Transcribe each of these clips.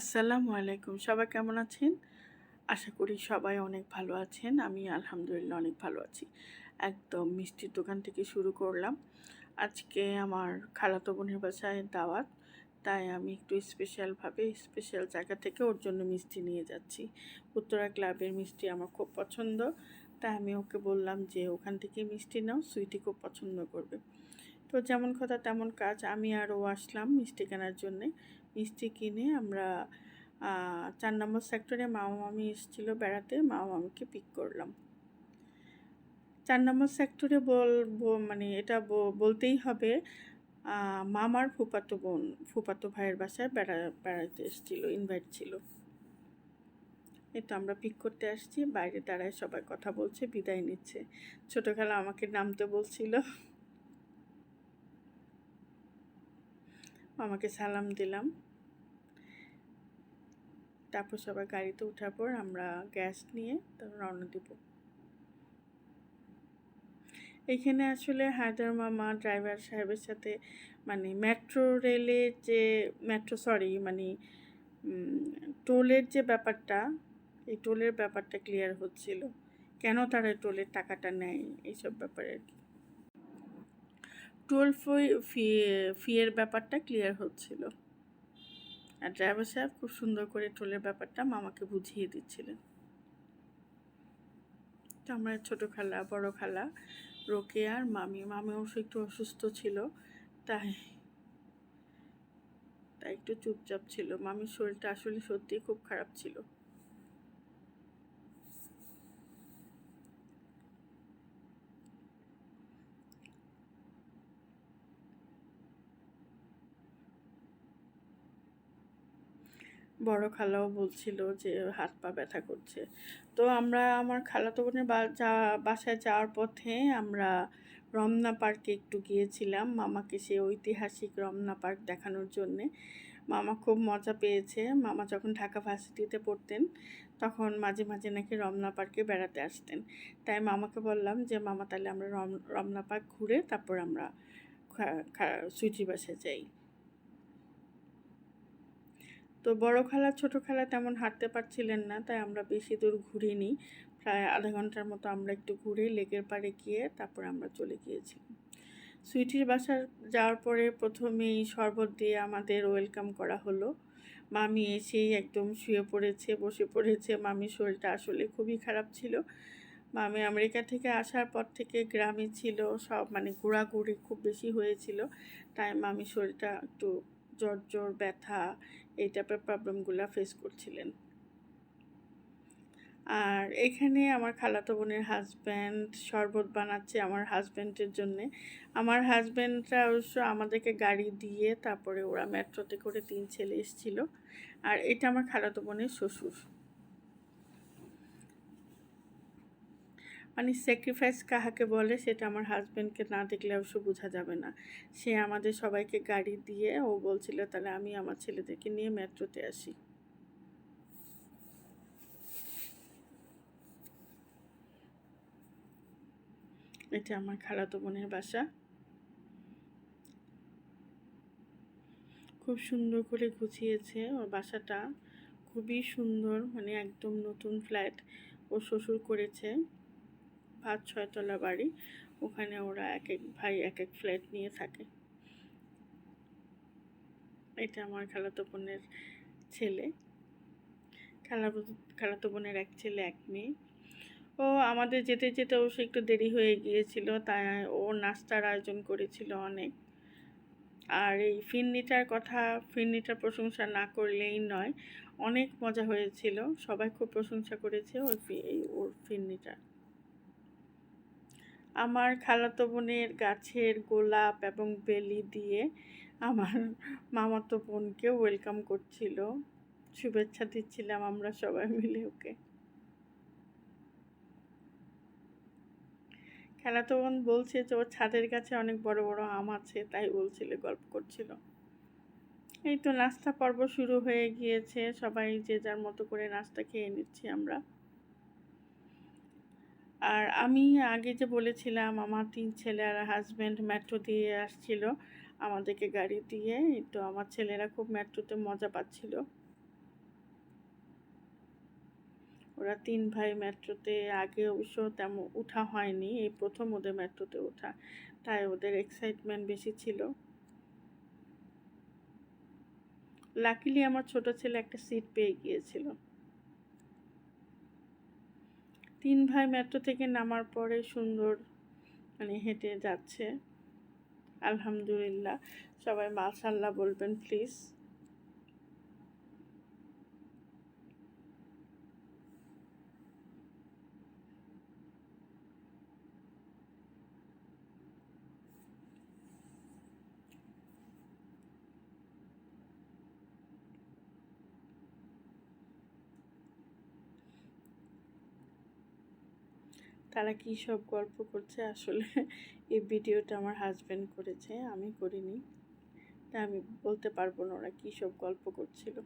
আসসালামু আলাইকুম। সবাই কেমন আছেন? আশা করি সবাই অনেক ভালো আছেন। আমি আলহামদুলিল্লাহ অনেক ভালো আছি। একদম মিষ্টির দোকান থেকে শুরু করলাম। আজকে আমার খালাতো বোনের বাসায় দাওয়াত। তাই আমি একটু স্পেশালভাবে স্পেশাল জায়গা থেকে ওর জন্য মিষ্টি নিয়ে যাচ্ছি। উত্তরা ক্লাবের মিষ্টি আমার খুব পছন্দ। তাই আমি ওকে বললাম যে, ওখান থেকে মিষ্টি নাও, সুইটি খুব পছন্দ করবে। তো যেমন কথা তেমন কাজ। আমি আর ও আসলাম মিষ্টি কেনার জন্যে। মিষ্টি কিনে আমরা চার নম্বর সেক্টরে মামা মামি এসেছিল বেড়াতে, মামা মামিকে পিক করলাম। চার নম্বর সেক্টরে বল মানে এটা বলতেই হবে মামার ফুপাতো বোন, ফুপাতো ভাইয়ের বাসায় বেড়া বেড়াতে এসেছিল ইনভাইট ছিল। তো আমরা পিক করতে আসছি, বাইরে দাঁড়ায় সবাই কথা বলছে, বিদায় নিচ্ছে। ছোটো খেলা আমাকে নামতে বলছিল। আমাকে সালাম দিলাম। তারপর সবাই গাড়িতে ওঠার পর আমরা গ্যাস নিয়ে তারপর রওনা দিব। এখানে আসলে হায়দার মামা, ড্রাইভার সাহেবের সাথে মানে মেট্রো রেলের যে মেট্রো সরি মানে টোলের যে ব্যাপারটা, এই টোলের ব্যাপারটা ক্লিয়ার হচ্ছিল। কেন তারা টোলের টাকাটা নেয় এইসব ব্যাপারে আর কি? টোল ফি, ফিয়ের ব্যাপারটা ক্লিয়ার হচ্ছিল। আর ড্রাইভার সাহেব খুব সুন্দর করে টোলের ব্যাপারটা মামাকে বুঝিয়ে দিচ্ছিলেন। তো আমরা ছোটো খালা, বড় খালা, রোকে আর মামি। মামি অবশ্য একটু অসুস্থ ছিল, তাই তাই একটু চুপচাপ ছিল। মামির শরীরটা আসলে সত্যিই খুব খারাপ ছিল। বড় খালাও বলছিল যে, হাত পা ব্যথা করছে। তো আমরা আমার খালাতো বোনের যা, বাসায় যাওয়ার পথে আমরা রমনা পার্কে একটু গিয়েছিলাম। মামাকে সে ঐতিহাসিক রমনা পার্ক দেখানোর জন্যে। মামা খুব মজা পেয়েছে। মামা যখন ঢাকা ভার্সিটিতে পড়তেন, তখন মাঝে মাঝে নাকি রমনা পার্কে বেড়াতে আসতেন। তাই মামাকে বললাম যে, মামা, তাহলে আমরা রম, রমনা পার্ক ঘুরে তারপর আমরা সুইটি বাসে যাই। তো বড় খালা, ছোট খালা তেমন হাঁটতে পারছিলেন না, তাই আমরা বেশি দূর ঘুরিনি। প্রায় আধা ঘণ্টার মতো আমরা একটু ঘুরে লেকের পাড়ে গিয়ে তারপরে আমরা চলে গিয়েছিলাম। সুইটির বাসার যাওয়ার পরে প্রথমেই শরবত দিয়ে আমাদের ওয়েলকাম করা হলো। মামি এসেই একদম শুয়ে পড়েছে, বসে পড়েছে। মামির শরীরটা আসলে খুবই খারাপ ছিল। মামি আমেরিকা থেকে আসার পর থেকে গ্রামে ছিল, সব মানে ঘোরাঘুরি খুব বেশি হয়েছিল, তাই মামির শরীরটা একটু জ্বর ব্যথা এই টাইপের প্রবলেমগুলো ফেস করছিলেন। আর এখানে আমার খালাতো বোনের হাজব্যান্ড শরবত বানাচ্ছে আমার হাজব্যান্ডের জন্যে। আমার হাজব্যান্ডরা অবশ্য আমাদেরকে গাড়ি দিয়ে তারপরে ওরা মেট্রোতে করে তিন ছেলে এসেছিল। আর এটা আমার খালাতো বোনের শ্বশুর। মানে স্যাক্রিফাইস কাহাকে বলে সেটা আমার হাজব্যান্ডকে না দেখলে অবশ্য বোঝা যাবে না। সে আমাদের সবাইকে গাড়ি দিয়ে, ও বলছিল তাহলে আমি আমার ছেলেদেরকে নিয়ে মেট্রোতে আসি। এটা আমার খালাতো বোনের বাসা। খুব সুন্দর করে গুছিয়েছে ওর বাসাটা। খুবই সুন্দর মানে একদম নতুন ফ্ল্যাট ও শ্বশুর করেছে। পাঁচ ছয়তলা বাড়ি। ওখানে ওরা এক এক ভাই এক এক ফ্ল্যাট নিয়ে থাকে। এটা আমার খালাতো বোনের ছেলে। খালা খালাতো বোনের এক ছেলে, এক মেয়ে। ও আমাদের যেতে যেতে অবশ্য একটু দেরি হয়ে গিয়েছিল, তাই ও নাস্তার আয়োজন করেছিল অনেক। আর এই ফিরনিটার কথা, ফিরনিটার প্রশংসা না করলেই নয়, অনেক মজা হয়েছিল। সবাই খুব প্রশংসা করেছে ওই ওর ফিরনিটা আমার খালাতো বোনের গাছের গোলাপ এবং বেলি দিয়ে আমার মামাতো বোনকে ওয়েলকাম করছিল। শুভেচ্ছা দিচ্ছিলাম আমরা সবাই মিলে ওকে। খালাতো বোন বলছে যে, ওর ছাদের কাছে অনেক বড় বড় আম আছে, তাই বলছিল, গল্প করছিল। এই তো নাস্তা পর্ব শুরু হয়ে গিয়েছে। সবাই যে যার মতো করে নাস্তা খেয়ে নিচ্ছি আমরা। আর আমি আগে যে বলেছিলাম, আমার তিন ছেলে আর হাজব্যান্ড মেট্রো দিয়ে আসছিল আমাদেরকে গাড়ি দিয়ে, তো আমার ছেলেরা খুব মেট্রোতে মজা পাচ্ছিল। ওরা তিন ভাই মেট্রোতে আগে অবশ্য তেমন ওঠা হয়নি, এই প্রথম ওদের মেট্রোতে ওঠা, তাই ওদের এক্সাইটমেন্ট বেশি ছিল। লাকিলি আমার ছোট ছেলে একটা সিট পেয়ে গিয়েছিল। তিন ভাই মেট্রো থেকে নামার পরে সুন্দর মানে হেঁটে যাচ্ছে। আলহামদুলিল্লাহ। সবাই মাশাল্লাহ বলবেন প্লিজ তারা কি সব গল্প করছে? আসলে এই ভিডিওটা আমার হাজব্যান্ড করেছে, আমি করিনি। তা আমি বলতে পারব না ওরা কী সব গল্প করছিল।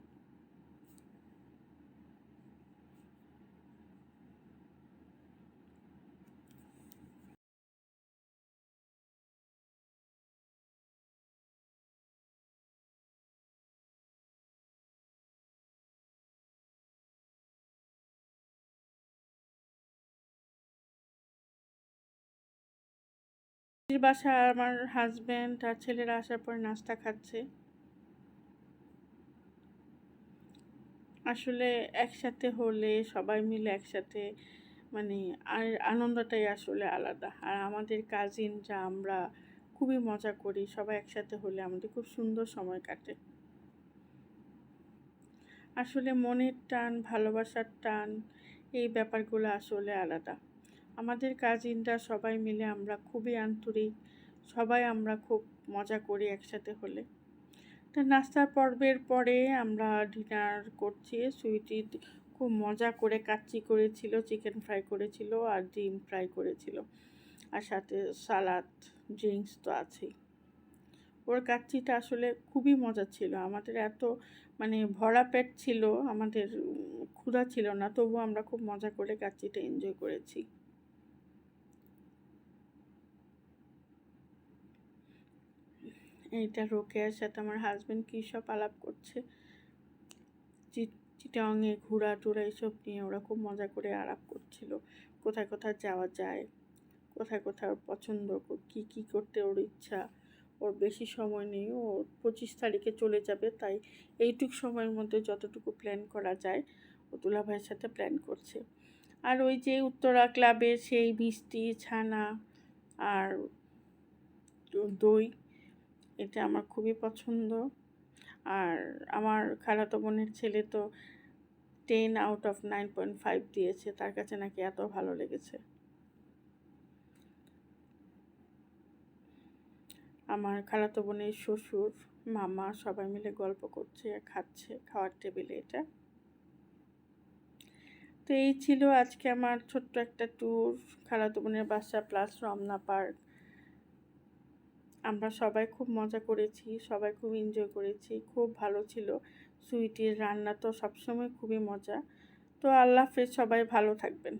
বাসা আমার হাজব্যান্ড আর ছেলেরা আসার পর নাস্তা খাচ্ছে। আসলে একসাথে হলে, সবাই মিলে একসাথে মানে আর আনন্দটাই আসলে আলাদা। আর আমাদের কাজিন যা আমরা খুবই মজা করি, সবাই একসাথে হলে আমাদের খুব সুন্দর সময় কাটে। আসলে মনের টান, ভালোবাসার টান, এই ব্যাপারগুলো আসলে আলাদা। আমাদের কাজিনরা সবাই মিলে আমরা খুবই আন্তরিক। সবাই আমরা খুব মজা করি একসাথে হলে। তা নাস্তার পর্বের পরে আমরা ডিনার করছি, সুইটি খুব মজা করে কাচ্চি করেছিল, চিকেন ফ্রাই করেছিল আর ডিম ফ্রাই করেছিল। আর সাথে সালাদ ড্রিঙ্কস তো আছেই। ওর কাচ্চিটা আসলে খুবই মজা ছিল। আমাদের এত মানে ভরা পেট ছিল, আমাদের ক্ষুধা ছিল না, তবুও আমরা খুব মজা করে কাচ্চিটা এনজয় করেছি। এইটা রোকেয়ার সাথে আমার হাজব্যান্ড কী সব আলাপ করছে? চিটংয়ে ঘোরা টুরা এইসব নিয়ে ওরা খুব মজা করে আলাপ করছিল। কোথায় কোথায় যাওয়া যায়? কোথায় কোথায় ওর পছন্দ? কী কী করতে ওর ইচ্ছা? ওর বেশি সময় নেই, ও পঁচিশ তারিখে চলে যাবে, তাই এইটুক সময়ের মধ্যে যতটুকু প্ল্যান করা যায়, ও দুলা ভাইয়ের সাথে প্ল্যান করছে। আর ওই যে উত্তরা ক্লাবে সেই মিষ্টি, ছানা আর দই এটা আমার খুবই পছন্দ। আর আমার খালাতো বোনের ছেলে তো ten out of nine point five দিয়েছে, তার কাছে নাকি এত ভালো লেগেছে। আমার খালাতো বোনের শ্বশুর, মামা সবাই মিলে গল্প করছে, খাচ্ছে, খাওয়ার টেবিলে এটা। তো এই ছিল আজকে আমার ছোট্ট একটা ট্যুর খালাতো বোনের বাসা প্লাস রমনা পার্ক আমরা সবাই খুব মজা করেছি, সবাই খুব এনজয় করেছি, খুব ভালো ছিল। সুইটির রান্না তো সবসময় খুবই মজা। তো আল্লাহ হাফেজ, সবাই ভালো থাকবেন।